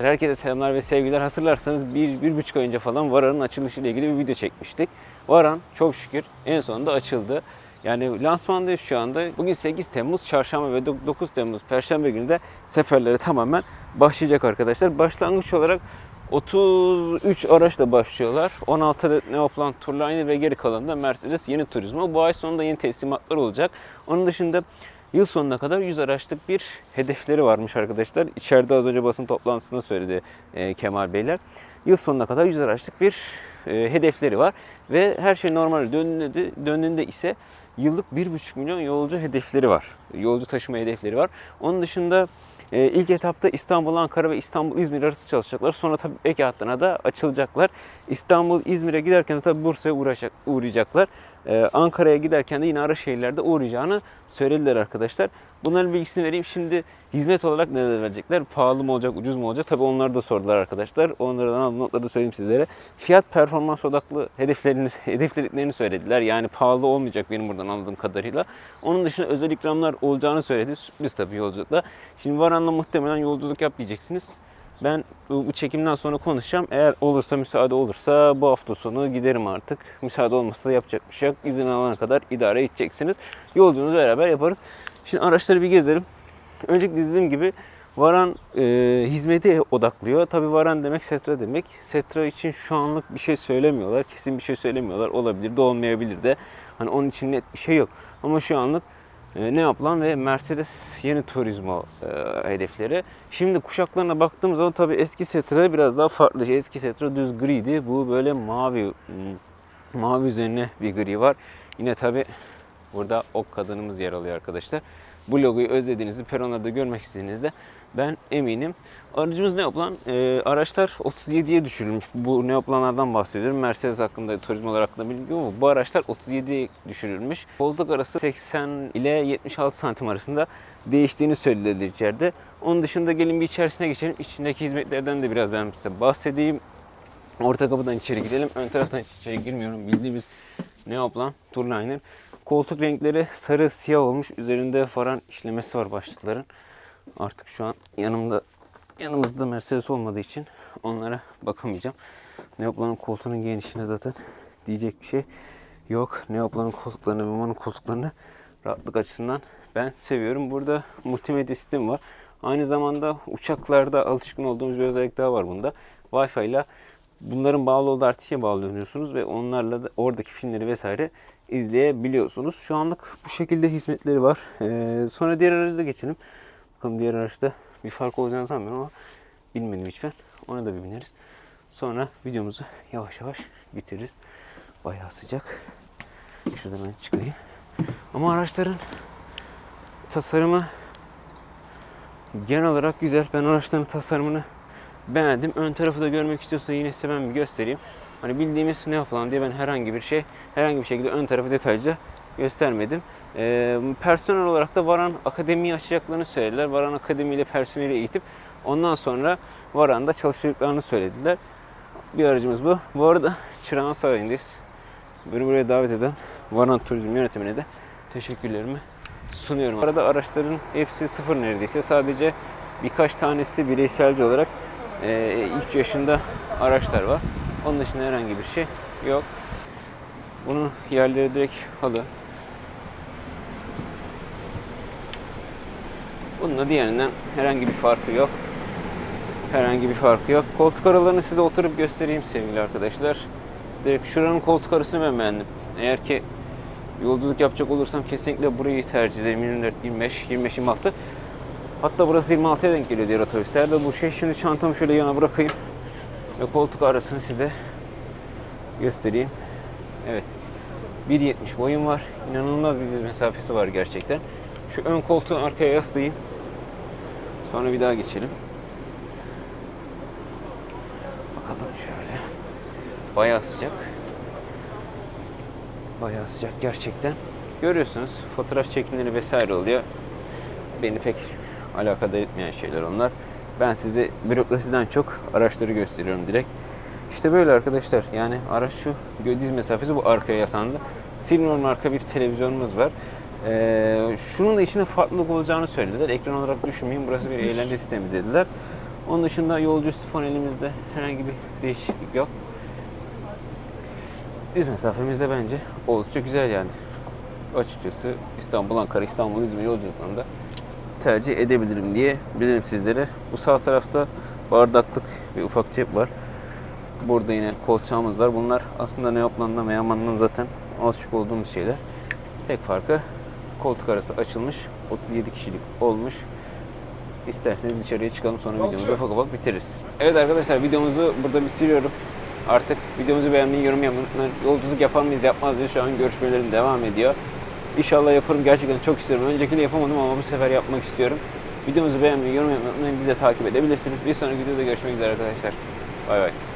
Herkese selamlar ve sevgiler. Hatırlarsanız bir, bir buçuk ay önce falan Varan'ın açılışı ile ilgili bir video çekmiştik. Varan çok şükür en sonunda açıldı. Yani lansmandayız şu anda. Bugün 8 Temmuz Çarşamba ve 9 Temmuz Perşembe günü de seferleri tamamen başlayacak arkadaşlar. Başlangıç olarak 33 araçla başlıyorlar. 16 adet Neoplan Tourliner ve geri kalanı da Mercedes yeni Turismo. Bu ay sonunda yeni teslimatlar olacak. Onun dışında yıl sonuna kadar 100 araçlık bir hedefleri varmış arkadaşlar. İçeride az önce basın toplantısında söyledi e, Kemal Beyler. Yıl sonuna kadar 100 araçlık bir e, hedefleri var. Ve her şey normal döndüğünde, de- döndüğünde ise yıllık 1,5 milyon yolcu hedefleri var. Yolcu taşıma hedefleri var. Onun dışında e, ilk etapta İstanbul, Ankara ve İstanbul, İzmir arası çalışacaklar. Sonra tabii ek hattına da açılacaklar. İstanbul, İzmir'e giderken de tabii Bursa'ya uğrayacaklar. Ankara'ya giderken de yine ara şehirlerde uğrayacağını söylediler arkadaşlar. Bunların bilgisini vereyim. Şimdi hizmet olarak neler verecekler? Pahalı mı olacak, ucuz mu olacak? Tabii onları da sordular arkadaşlar. Onlardan aldığım notları da söyleyeyim sizlere. Fiyat performans odaklı hedeflerini, hedeflediklerini söylediler. Yani pahalı olmayacak benim buradan anladığım kadarıyla. Onun dışında özel ikramlar olacağını söyledi. Sürpriz tabii yolculukta. Şimdi Varan'la muhtemelen yolculuk yap diyeceksiniz. Ben bu, çekimden sonra konuşacağım. Eğer olursa, müsaade olursa bu hafta sonu giderim artık. Müsaade olmazsa yapacak bir şey yok. İzin alana kadar idare edeceksiniz. Yolculuğumuzu beraber yaparız. Şimdi araçları bir gezelim. Öncelikle dediğim gibi Varan e, hizmeti odaklıyor. Tabii Varan demek Setra demek. Setra için şu anlık bir şey söylemiyorlar. Kesin bir şey söylemiyorlar. Olabilir de olmayabilir de. Hani onun için net bir şey yok. Ama şu anlık ne yapılan ve Mercedes yeni Turismo e, hedefleri. Şimdi kuşaklarına baktığım zaman tabii eski Setra biraz daha farklı. Eski Setra düz griydi. Bu böyle mavi mavi üzerine bir gri var. Yine tabii burada ok kadınımız yer alıyor arkadaşlar. Bu logoyu özlediğinizi peronlarda görmek istediğinizde ben eminim. Aracımız ne yapılan? Ee, araçlar 37'ye düşürülmüş. Bu ne yapılanlardan bahsediyorum. Mercedes hakkında, turizmolar hakkında bilgi yok bu araçlar 37'ye düşürülmüş. Koltuk arası 80 ile 76 santim arasında değiştiğini söylediler içeride. Onun dışında gelin bir içerisine geçelim. İçindeki hizmetlerden de biraz ben size bahsedeyim. Orta kapıdan içeri girelim. Ön taraftan içeri girmiyorum. Bildiğimiz ne yapılan Tourliner. Koltuk renkleri sarı siyah olmuş. Üzerinde faran işlemesi var başlıkların. Artık şu an yanımda yanımızda Mercedes olmadığı için onlara bakamayacağım. Neoplan'ın koltuğunun genişliğine zaten diyecek bir şey yok. Neoplan'ın koltuklarını, Vima'nın koltuklarını rahatlık açısından ben seviyorum. Burada multimedya sistemi var. Aynı zamanda uçaklarda alışkın olduğumuz bir özellik daha var bunda. Wi-Fi ile bunların bağlı olduğu RT'ye bağlanıyorsunuz ve onlarla da oradaki filmleri vesaire izleyebiliyorsunuz. Şu anlık bu şekilde hizmetleri var. Ee, sonra diğer aracı da geçelim. Bakalım diğer araçta bir fark olacağını sanmıyorum ama bilmedim hiç ben. Ona da bir bineriz. Sonra videomuzu yavaş yavaş bitiririz. Bayağı sıcak. Şuradan ben çıkayım. Ama araçların tasarımı genel olarak güzel. Ben araçların tasarımını beğendim. Ön tarafı da görmek istiyorsa yine size ben bir göstereyim. Hani bildiğimiz ne yapılan diye ben herhangi bir şey, herhangi bir şekilde ön tarafı detaylıca göstermedim. Personel olarak da Varan Akademi'yi açacaklarını söylediler. Varan Akademi ile personeli eğitip ondan sonra Varan'da çalışacaklarını söylediler. Bir aracımız bu. Bu arada Çırağan Sarayı'ndayız. Beni buraya davet eden Varan Turizm Yönetimine de teşekkürlerimi sunuyorum. Bu arada araçların hepsi sıfır neredeyse. Sadece birkaç tanesi bireyselci olarak e, 3 yaşında araçlar var. Onun dışında herhangi bir şey yok. Bunun yerleri direkt halı. Bununla diğerinden herhangi bir farkı yok. Herhangi bir farkı yok. Koltuk aralarını size oturup göstereyim sevgili arkadaşlar. Direkt şuranın koltuk arasını ben beğendim. Eğer ki yolculuk yapacak olursam kesinlikle burayı tercih ederim. 24, 25, 25, 26. Hatta burası 26'ya denk geliyor diğer otobüslerde. Bu şey şimdi çantamı şöyle yana bırakayım. Ve koltuk arasını size göstereyim. Evet. 1.70 boyum var. İnanılmaz bir diz mesafesi var gerçekten. Şu ön koltuğu arkaya yaslayayım. Sonra bir daha geçelim. Bakalım şöyle. Bayağı sıcak. Bayağı sıcak gerçekten. Görüyorsunuz fotoğraf çekimleri vesaire oluyor. Beni pek alakadar etmeyen şeyler onlar. Ben size bürokrasiden çok araçları gösteriyorum direkt. İşte böyle arkadaşlar. Yani araç şu diz mesafesi bu arkaya yaslandı. Silver marka bir televizyonumuz var. Ee, şunun da içinde farklılık olacağını söylediler. Ekran olarak düşünmeyin burası bir eğlence sistemi dediler. Onun dışında yolcu üstü panelimizde herhangi bir değişiklik yok. Diz mesafemiz de bence oldukça güzel yani. Açıkçası İstanbul, Ankara, İstanbul, İzmir yolculuklarında tercih edebilirim diye bilirim sizlere. Bu sağ tarafta bardaklık bir ufak cep var. Burada yine kolçağımız var. Bunlar aslında Neoplan'dan veya Man'dan zaten alışık olduğumuz şeyler. Tek farkı koltuk arası açılmış. 37 kişilik olmuş. İsterseniz dışarıya çıkalım sonra videomuzu ufak ufak bitiririz. Evet arkadaşlar videomuzu burada bitiriyorum. Artık videomuzu beğenmeyi, yorum yapmayı. Yolculuk yapar mıyız, yapmaz mıyız? Şu an görüşmelerim devam ediyor. İnşallah yaparım. Gerçekten çok istiyorum. Öncekini yapamadım ama bu sefer yapmak istiyorum. Videomuzu beğenmeyi, yorum yapmayı unutmayın. Bizi takip edebilirsiniz. Bir sonraki videoda görüşmek üzere arkadaşlar. Bay bay.